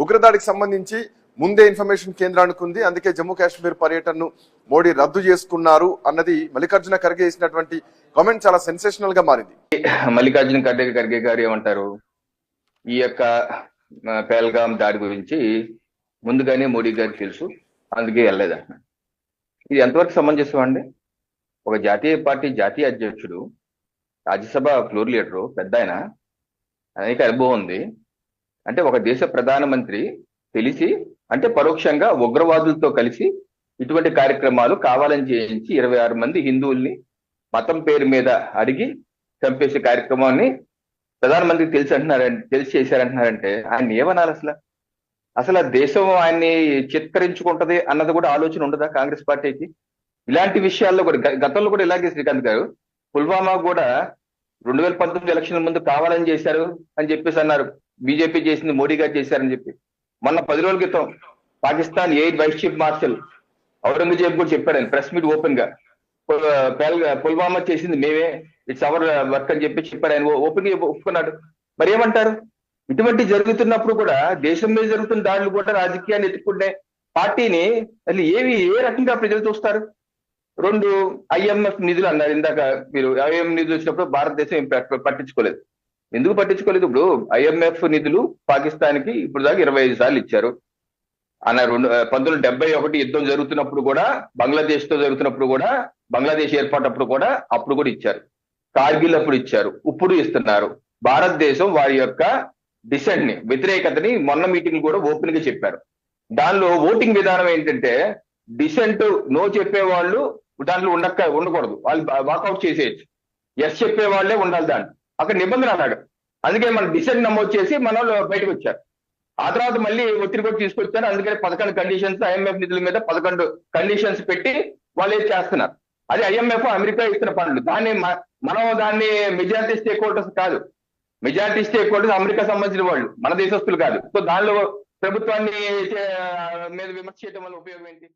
ఉగ్రదాడికి సంబంధించి ముందే ఇన్ఫర్మేషన్ కేంద్రానికి ఉంది. అందుకే జమ్మూ కాశ్మీర్ పర్యటనను మోడీ రద్దు చేసుకున్నారు అన్నది మల్లికార్జున ఖర్గే చేసినటువంటి కామెంట్ చాలా సెన్సేషనల్గా మారింది. మల్లికార్జున ఖర్గే ఖర్గే గారు ఏమంటారు? ఈ యొక్క ఆ, పేల్గాం దాడి గురించి ముందుగానే మోడీ గారికి తెలుసు. అందుకే వెళ్ళలేదు ఇది ఎంతవరకు సమంజసం అండి? ఒక జాతీయ పార్టీ జాతీయ అధ్యక్షుడు రాజ్యసభ ఫ్లోర్ లీడరు పెద్ద ఆయన అనేక అనుభవం ఉంది. అంటే ఒక దేశ ప్రధానమంత్రి తెలిసి అంటే పరోక్షంగా ఉగ్రవాదులతో కలిసి ఇటువంటి కార్యక్రమాలు కావాలని చేయించి ఇరవై ఆరు మంది హిందువుల్ని మతం పేరు మీద అడిగి చంపేసే కార్యక్రమాన్ని ప్రధానమంత్రికి తెలిసి అంటున్నారంటే తెలిసి చేశారంటున్నారంటే ఆయన ఏమనాలి అసలు? అసలు దేశం ఆయన్ని చిత్కరించుకుంటది అన్నది కూడా ఆలోచన ఉండదా కాంగ్రెస్ పార్టీకి? ఇలాంటి విషయాల్లో కూడా గతంలో కూడా ఇలాగే శ్రీకాంత్ గారు పుల్వామా కూడా రెండు వేల పంతొమ్మిది ఎలక్షన్ల ముందు కావాలని చేశారు అని చెప్పేసి అన్నారు. బీజేపీ చేసింది మోడీ గారు చేశారని చెప్పి. మొన్న పది రోజుల క్రితం Pakistan air vice chief marshal Aurangzeb కూడా చెప్పాడని ప్రెస్ మీట్ ఓపెన్గా పుల్వామా చేసింది మేమే ఇట్స్ అవర్ వర్క్ అని చెప్పి చెప్పాడు ఆయన ఓపెన్గా ఒప్పుకున్నాడు. మరి ఏమంటారు? ఇటువంటి జరుగుతున్నప్పుడు కూడా దేశం మీద జరుగుతున్న దాడులు కూడా రాజకీయాన్ని ఎత్తుకునే పార్టీని అసలు ఏవి ఏ రకంగా ప్రజలు చూస్తారు? రెండు ఐఎంఎఫ్ నిధులు అన్నారు ఇందాక మీరు. ఐఎంఎఫ్ నిధులు వచ్చినప్పుడు భారతదేశం పట్టించుకోలేదు. ఎందుకు పట్టించుకోలేదు ఇప్పుడు? ఐఎంఎఫ్ నిధులు పాకిస్తాన్కి ఇప్పుడు దాకా ఇరవై ఐదు సార్లు ఇచ్చారు. అన్న రెండు పంతొమ్మిది వందల డెబ్బై ఒకటి యుద్ధం జరుగుతున్నప్పుడు కూడా బంగ్లాదేశ్తో జరుగుతున్నప్పుడు కూడా బంగ్లాదేశ్ ఏర్పాటప్పుడు కూడా అప్పుడు కూడా ఇచ్చారు. కార్గిల్ అప్పుడు ఇచ్చారు. ఇప్పుడు ఇస్తున్నారు. భారతదేశం వారి యొక్క డిసెంట్ని వ్యతిరేకతని మొన్న మీటింగ్ కూడా ఓపెన్గా చెప్పారు. దానిలో ఓటింగ్ విధానం ఏంటంటే డిసెంట్ నో చెప్పే వాళ్ళు దాంట్లో ఉండక ఉండకూడదు. వాళ్ళు వాకౌట్ చేసేయచ్చు. ఎస్ చెప్పే వాళ్ళే ఉండాలి దాంట్లో. అక్కడ నిబంధన అన్నాడు. అందుకే మన డిసెంట్ నమోదు చేసి మన వాళ్ళు బయటకు వచ్చారు. ఆ తర్వాత మళ్ళీ ఒత్తిడి కూడా తీసుకొచ్చారు. అందుకని పదకొండు కండిషన్స్ ఐఎంఎఫ్ నిధుల మీద పదకొండు కండిషన్స్ పెట్టి వాళ్ళు చేస్తున్నారు? అది ఐఎంఎఫ్ అమెరికా ఇస్తున్న పనులు. దాన్ని మనం దాన్ని మెజారిటీ స్టేక్ హోల్డర్స్ కాదు. మెజారిటీ స్టేక్ హోల్డర్స్ అమెరికా సంబంధించిన వాళ్ళు మన దేశస్తులు కాదు. సో దానిలో ప్రభుత్వాన్ని మీద విమర్శ చేయడం వల్ల ఉపయోగం ఏంటి?